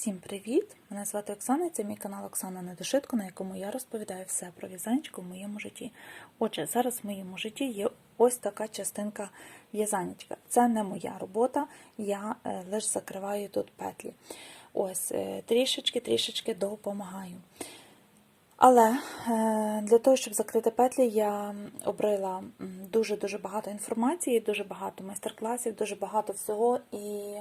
Всім привіт! Мене звати Оксана, і це мій канал Оксана Недошитко, на якому я розповідаю все про в'язанечко в моєму житті. Отже, зараз в моєму житті є ось така частинка в'язанечка. Це не моя робота, я е, лише закриваю тут петлі. Ось, трішечки-трішечки допомагаю. Але е, для того, щоб закрити петлі, я обрила дуже-дуже багато інформації, дуже багато майстер-класів, дуже багато всього і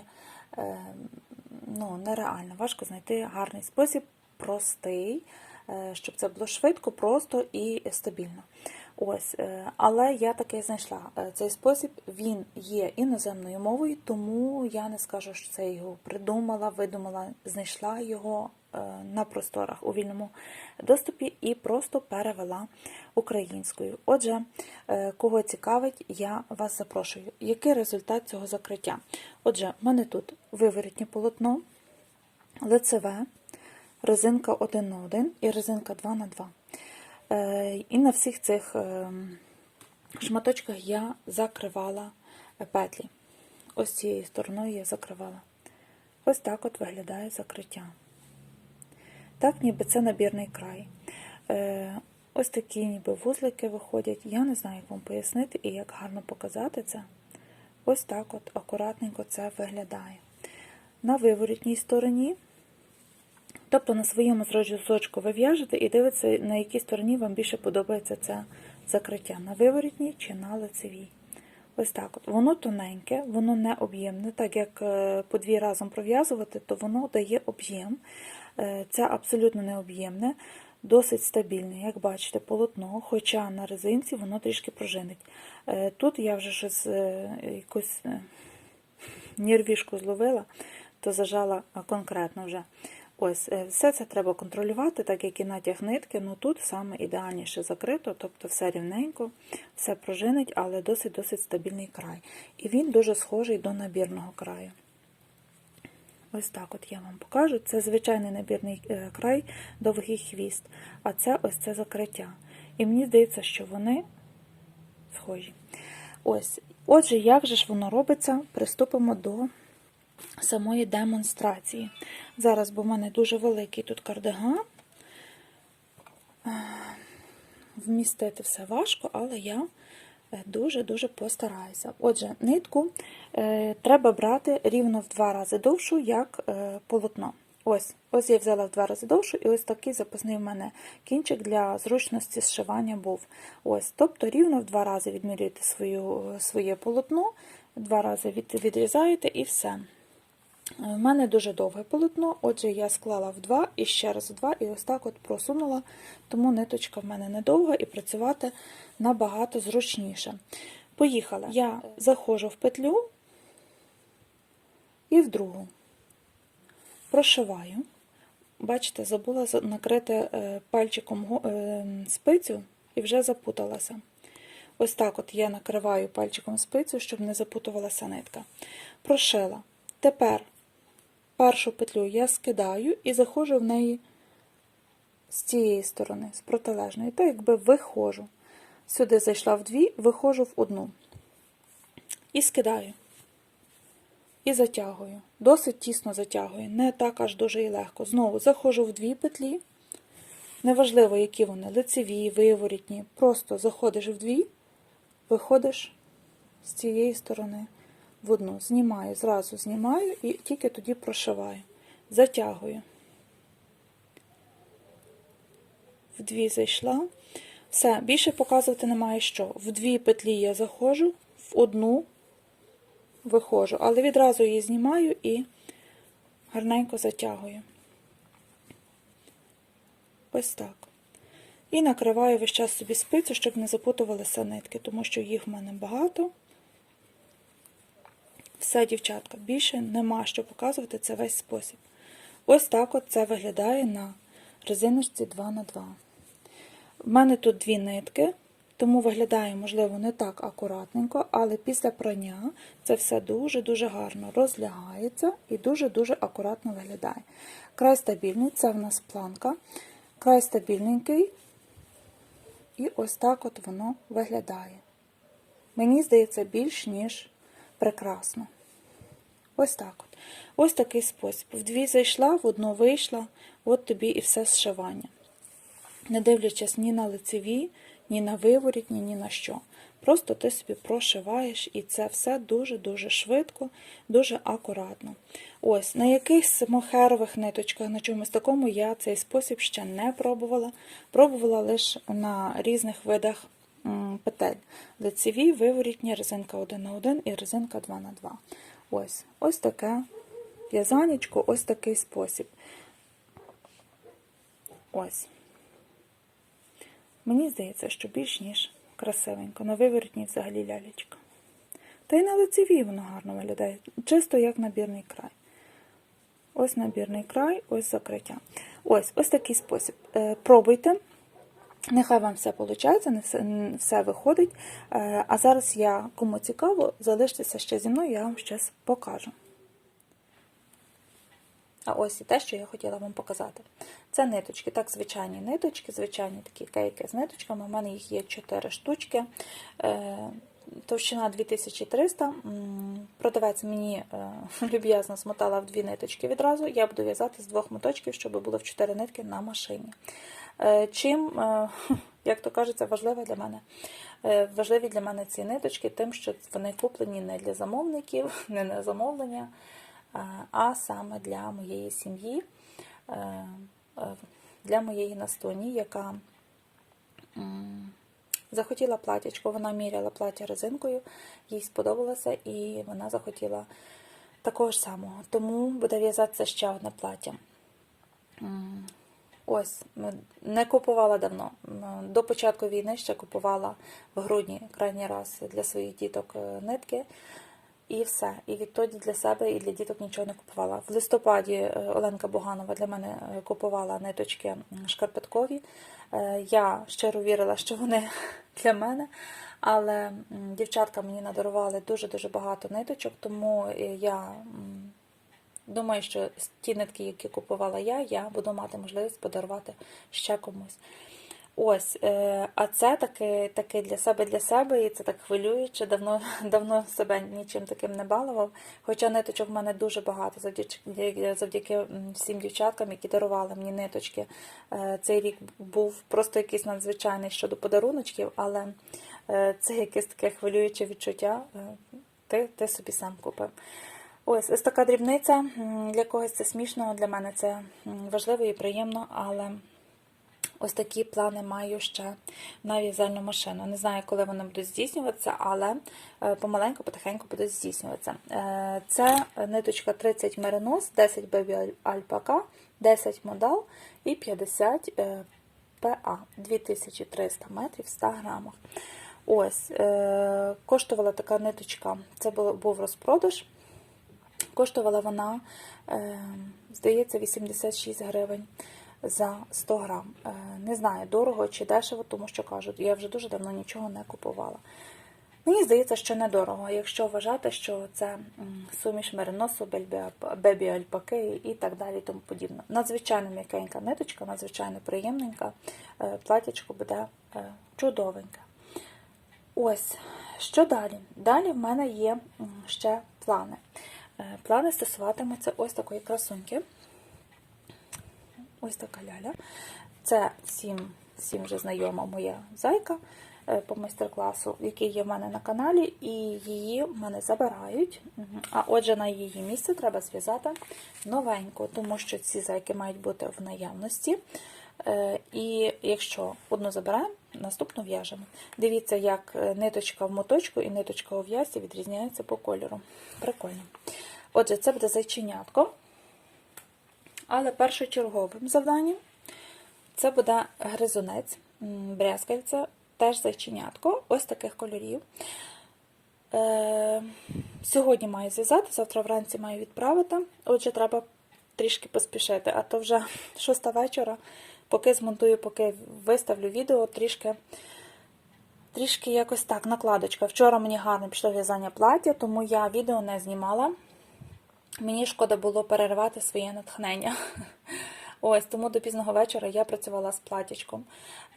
ну, нереально важко знайти гарний спосіб, простий, е, щоб це було швидко, просто і стабільно. Ось, е, але я таки знайшла Е, цей спосіб. Він є іноземною мовою, тому я не скажу, що це його придумала, видумала, знайшла його на просторах у вільному доступі і просто перевела українською. Отже, е, кого цікавить, я вас запрошую. Який результат цього закриття? Отже, в мене тут виворітнє полотно, лицеве, резинка 1 на 1 і резинка 2 на 2. Е, І на всіх цих е, шматочках я закривала петлі. Ось цією стороною я закривала. Ось так от виглядає закриття. Так, ніби це набірний край. Е, Ось такі ніби вузлики виходять. Я не знаю, як вам пояснити і як гарно показати це. Ось так от акуратненько це виглядає. На виворітній стороні, тобто на своєму зразочку ви в'яжете і дивитеся, на якій стороні вам більше подобається це закриття. На виворітній чи на лицевій. Ось так от. Воно тоненьке, воно не об'ємне, так як е, по дві разом пров'язувати, то воно дає об'єм. Е, Це абсолютно не об'ємне, досить стабільне, як бачите, полотно, хоча на резинці воно трішки пружинить. Е, Тут я вже щось якусь нервішку зловила, то зажала конкретно вже. Ось, е, все це треба контролювати, так як і натяг нитки, ну тут саме ідеальніше закрито, тобто все рівненько, все пружинить, але досить-досить стабільний край. І він дуже схожий до набірного краю. Ось так от я вам покажу. Це звичайний набірний е, край, довгий хвіст, а це ось це закриття. І мені здається, що вони схожі. Ось. Отже, як же ж воно робиться, приступимо до самої демонстрації. Зараз, бо в мене дуже великий тут кардиган. Е, Вмістити все важко, але я е, дуже-дуже постараюся. Отже, нитку е, треба брати рівно в два рази довшу, як полотно. Ось, ось я взяла в два рази довшу, і ось такий запасний в мене кінчик для зручності зшивання був. Ось, Тобто рівно в два рази відмірюєте свою, своє полотно, два рази від, відрізаєте і все. У мене дуже довге полотно, отже, я склала в два і ще раз в два, і ось так от просунула, тому ниточка в мене недовга і працювати набагато зручніше. Поїхала. Я заходжу в петлю і в другу. Прошиваю. Бачите, забула за- накрити е, пальчиком е, спицю і вже запуталася. Ось так от я накриваю пальчиком спицю, щоб не запутувалася нитка. Прошила. Тепер першу петлю я скидаю і заходжу в неї з цієї сторони, з протилежної. То якби виходжу. Сюди зайшла в дві, виходжу в одну. І скидаю. І затягую. Досить тісно затягую, не так аж дуже і легко. Знову заходжу в дві петлі. Неважливо, які вони, лицеві, виворітні. Просто заходиш в дві, виходиш з цієї сторони в одну. Знімаю, зразу знімаю і тільки тоді прошиваю. Затягую. В дві зайшла. Все, більше показувати немає що. В дві петлі я заходжу, в одну виходжу, але відразу її знімаю і гарненько затягую. Ось так. І накриваю весь час собі спицю, щоб не запутувалися нитки, тому що їх в мене багато. Все, дівчатка, більше нема що показувати, це весь спосіб. Ось так от це виглядає на резиночці 2 на 2 У мене тут дві нитки, тому виглядає, можливо, не так акуратненько, але після прання це все дуже-дуже гарно розлягається і дуже-дуже акуратно виглядає. Край стабільний, це в нас планка. Край стабільненький, і ось так от воно виглядає. Мені здається, більш ніж прекрасно. Ось так. Ось такий спосіб. В дві зайшла, в одну вийшла, от тобі і все зшивання. Не дивлячись ні на лицеві, ні на виворітні, ні на що. Просто ти собі прошиваєш, і це все дуже-дуже швидко, дуже акуратно. Ось, на якихось мохерових ниточках, на чомусь такому я цей спосіб ще не пробувала. Пробувала лише на різних видах петель. Лицеві, виворітні, резинка 1 на 1 і резинка 2 на 2 Ось, ось таке в'язанечко, ось такий спосіб. Ось. Мені здається, що більш ніж красивенько. На виворотні взагалі лялечка. Та й на лицевій воно гарно виглядає. Чисто як набірний край. Ось набірний край, ось закриття. Ось ось такий спосіб. Е, Пробуйте. Нехай вам все виходить, не все, не все виходить. Е, А зараз я, кому цікаво, залиштеся ще зі мною, я вам щось покажу. А ось і те, що я хотіла вам показати. Це ниточки, так, звичайні ниточки, звичайні такі кейки з ниточками. У мене їх є 4 штучки. Товщина 2300. Продавець мені е, люб'язно смотала в дві ниточки відразу. Я буду в'язати з двох моточків, щоб було в 4 нитки на машині. Е, Чим, е, як то кажеться, важливе для мене. Важливі для мене ці ниточки, тим, що вони куплені не для замовників, не на замовлення, а саме для моєї сім'ї, для моєї настоні, яка захотіла платячко. Вона міряла плаття резинкою, їй сподобалося, і вона захотіла такого ж самого. Тому буде в'язатися ще одне плаття. Ось, не купувала давно. До початку війни ще купувала в грудні крайній раз для своїх діток е, нитки. І все. І відтоді для себе і для діток нічого не купувала. В листопаді е, Оленка Буганова для мене е, купувала ниточки шкарпеткові. Е, Я щиро вірила, що вони для мене. Але дівчатка мені надарували дуже-дуже багато ниточок, тому е, я Думаю, що ті нитки, які купувала я, я буду мати можливість подарувати ще комусь. Ось, е, а це таки, таки для себе для себе, і це так хвилююче. Давно давно себе нічим таким не балував. Хоча ниточок в мене дуже багато, завдяки, завдяки всім дівчаткам, які дарували мені ниточки. Е, Цей рік був просто якийсь надзвичайний щодо подаруночків, але е, це якесь таке хвилююче відчуття. Ти, ти собі сам купив. Ось ось така дрібниця. Для когось це смішно, для мене це важливо і приємно, але ось такі плани маю ще на в'язальну машину. Не знаю, коли вони будуть здійснюватися, але е, помаленьку, потихеньку будуть здійснюватися. Е, Це ниточка 30 меринос, 10 бебі альпака, 10 модал і 50 е, ПА 2300 метрів в 100 грамах. Ось, е, коштувала така ниточка, це був розпродаж. Коштувала вона, здається, 86 гривень за 100 грам. Е, Не знаю, дорого чи дешево, тому що кажуть, я вже дуже давно нічого не купувала. Мені здається, що недорого, якщо вважати, що це суміш мериносу, бебі альпаки і так далі. Тому подібне. Надзвичайно м'якенька ниточка, надзвичайно приємненька. Е, Платячко буде е, чудовеньке. Ось, що далі? Далі в мене є ще плани. Плани стосуватимуться ось такої красуньки. Ось така ляля. Це всім, всім вже знайома моя зайка е, по майстер-класу, який є в мене на каналі, і її в мене забирають. А отже, на її місце треба зв'язати новеньку, тому що ці зайки мають бути в наявності. Е, І якщо одну забираємо, наступну в'яжемо. Дивіться, як е, ниточка в моточку і ниточка у в'язці відрізняються по кольору. Прикольно. Отже, це буде зайченятко. Але першочерговим завданням це буде гризунець, м, брязкальце, теж зайченятко, ось таких кольорів. Е, сьогодні маю зв'язати, завтра вранці маю відправити. Отже, треба трішки поспішити, а то вже шоста вечора, поки змонтую, поки виставлю відео, трішки, трішки якось так, накладочка. Вчора мені гарно пішло в'язання плаття, тому я відео не знімала. Мені шкода було перервати своє натхнення. Ось тому до пізного вечора я працювала з платячком.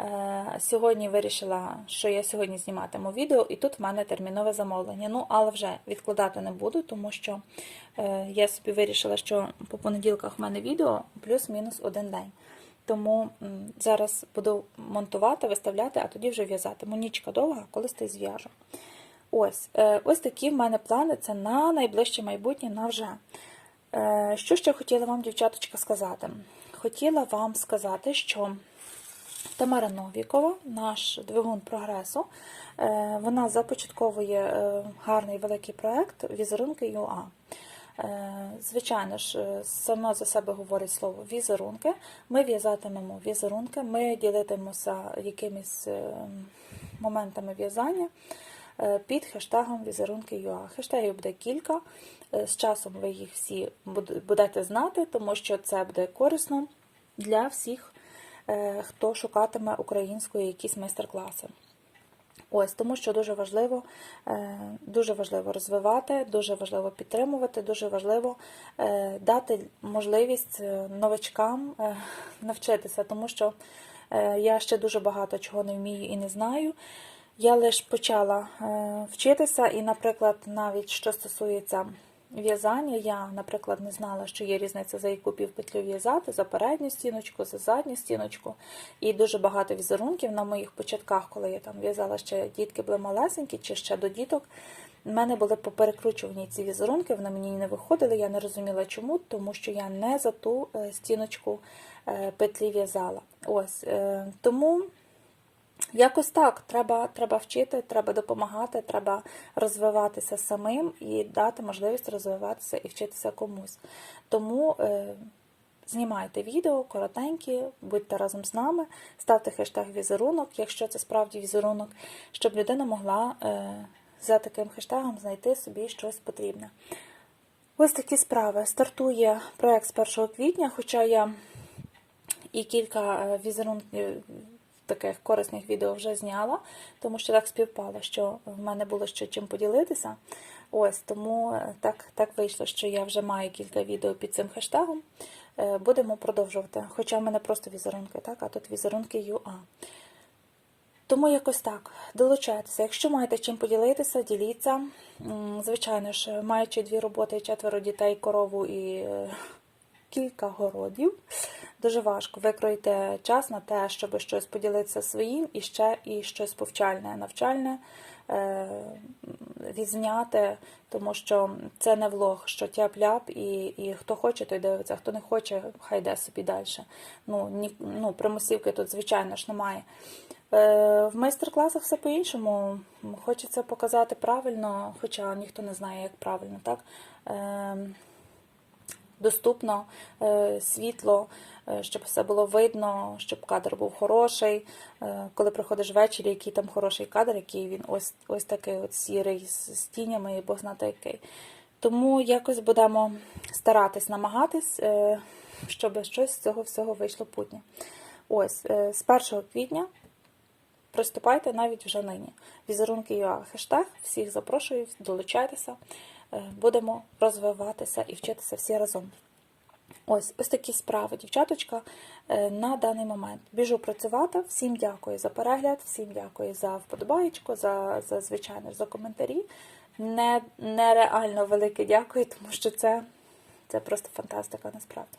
Е, сьогодні вирішила, що я сьогодні зніматиму відео, і тут в мене термінове замовлення. Ну, але вже відкладати не буду, тому що е, я собі вирішила, що по понеділках в мене відео плюс-мінус один день. Тому зараз буду монтувати, виставляти, а тоді вже в'язати. Нічка довга, колись ти зв'яжу. Ось, е, ось такі в мене плани. Це на найближче майбутнє, на вже. Е, Що ще хотіла вам, дівчаточка, сказати? Хотіла вам сказати, що Тамара Новікова, наш двигун прогресу, е, вона започатковує гарний великий проект Візерунки ЮА. Звичайно ж, саме за себе говорить слово візерунки. Ми в'язатимемо візерунки, ми ділитимемося якимись моментами в'язання під хештегом візерунки ЮА. Хештегів буде кілька. Е, З часом ви їх всі будете знати, тому що це буде корисно для всіх, е, хто шукатиме української якісь майстер-класи. Ось тому, що дуже важливо, е, дуже важливо розвивати, дуже важливо підтримувати, дуже важливо е, дати можливість е, новачкам е, навчитися, тому що е, я ще дуже багато чого не вмію і не знаю. Я лише почала е, вчитися, і, наприклад, навіть що стосується в'язання, я, наприклад, не знала, що є різниця за яку півпетлю в'язати, за передню стіночку, за задню стіночку. І дуже багато візерунків на моїх початках, коли я там в'язала ще дітки були малесенькі, чи ще до діток. в мене були поперекручувані ці візерунки, вони мені не виходили. Я не розуміла чому, тому що я не за ту е, стіночку е, петлі в'язала. Ось тому. Якось так, треба, треба вчити, треба допомагати, треба розвиватися самим і дати можливість розвиватися і вчитися комусь. Тому е, знімайте відео коротенькі, будьте разом з нами, ставте хештег візерунок, якщо це справді візерунок, щоб людина могла е, за таким хештегом знайти собі щось потрібне. Ось такі справи. Стартує проект з 1 квітня, хоча я і кілька е, візерунків таких корисних відео вже зняла, тому що так співпало, що в мене було ще чим поділитися. Ось тому е, так, так вийшло, що я вже маю кілька відео під цим хештегом. Е, Будемо продовжувати. Хоча в мене просто візерунки, так, а тут візерунки UA. Тому якось так, долучайтеся. Якщо маєте чим поділитися, діліться. Звичайно ж, маючи дві роботи, четверо дітей, корову і е, кілька городів, дуже важко викроїти час на те, щоб щось поділитися своїм і ще і щось повчальне, навчальне е, відзняти, тому що це не влог, що тяп-ляп, і, і хто хоче, той дивиться, хто не хоче, хай йде собі далі. Ну, ні, ну, примусівки тут, звичайно ж, немає. Е, В майстер-класах все по-іншому. Хочеться показати правильно, хоча ніхто не знає, як правильно, так? Е, Доступно, е, світло, е, щоб все було видно, щоб кадр був хороший. Е, Коли приходиш ввечері, який там хороший кадр, який він ось, ось такий от сірий з тінями, і Бог знати який. Тому якось будемо старатись, намагатись, щоб щось з цього всього вийшло путнє. Ось, з 1 квітня приступайте навіть вже нині. Візерунки ЮА хештег, всіх запрошую, долучайтеся, будемо розвиватися і вчитися всі разом. Ось ось такі справи, дівчаточка, е, на даний момент. Біжу працювати. Всім дякую за перегляд, всім дякую за вподобаєчку, за, за звичайно, за коментарі. Не, нереально велике дякую, тому що це, це просто фантастика насправді.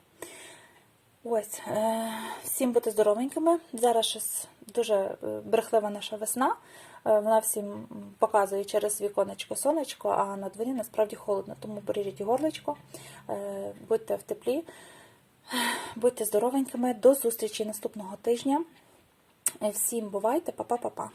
Ось, е, всім бути здоровенькими. Зараз щось дуже е, брехлива наша весна. Е, Вона всім показує через віконечко сонечко, а на дворі насправді холодно. Тому бережіть горлечко, е, будьте в теплі, будьте здоровенькими. До зустрічі наступного тижня. Всім бувайте, па-па-па-па.